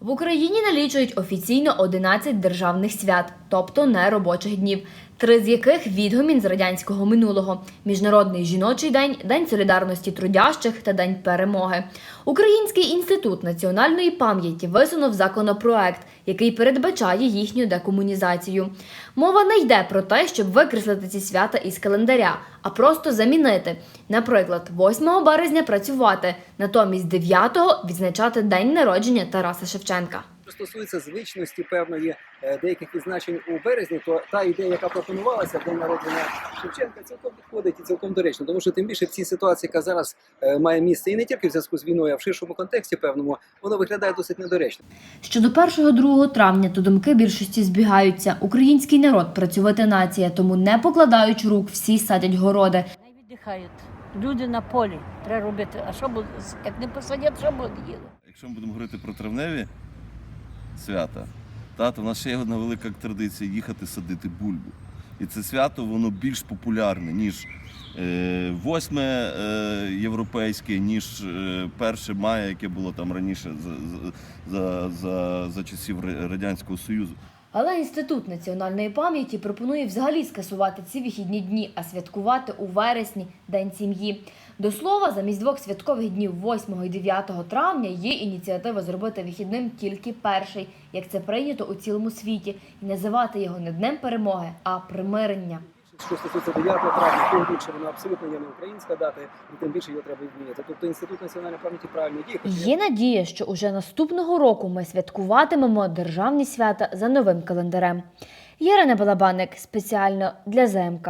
В Україні налічують офіційно 11 державних свят, тобто неробочих днів, три з яких відгомін з радянського минулого: Міжнародний жіночий день, День солідарності трудящих та День перемоги. Український інститут національної пам'яті висунув законопроект, який передбачає їхню декомунізацію. Мова не йде про те, щоб викреслити ці свята із календаря, а просто замінити. Наприклад, 8 березня працювати, натомість 9-го відзначати день народження Тараса Шевченка. Що стосується звичності певної е, деяких відзначень у березні, то та ідея, яка пропонувалася день народження Шевченка, цілком підходить і цілком доречно. Тому що тим більше в цій ситуації, яка зараз е, має місце, і не тільки в зв'язку з війною, а в ширшому контексті певному, воно виглядає досить недоречно. Щодо 1-2 травня, то думки більшості збігаються. Український народ працювати нація, тому не покладаючи рук, всі садять городи. Хай віддихають. Люди на полі треба робити. А що буде? Як не посадять, що буде діло? Якщо ми будемо говорити про травневі свята, Тато, в нас ще є одна велика традиція їхати садити бульбу. І це свято воно більш популярне, ніж е, 8 е, європейське, ніж е, 1 мая, яке було там раніше за, за, за, за часів Радянського Союзу. Але інститут національної пам'яті пропонує взагалі скасувати ці вихідні дні, а святкувати у вересні День сім'ї. До слова, замість двох святкових днів 8 і 9 травня є ініціатива зробити вихідним тільки перший, як це прийнято у цілому світі, і називати його не днем перемоги, а примирення. Що стосується 9 травня, тим більше вона абсолютно є не українська дата, і тим більше його треба відміняти. Тобто інститут національної пам'яті правильно діє. Є надія, що уже наступного року ми святкуватимемо державні свята за новим календарем. Ярина Балабаник спеціально для ЗМК.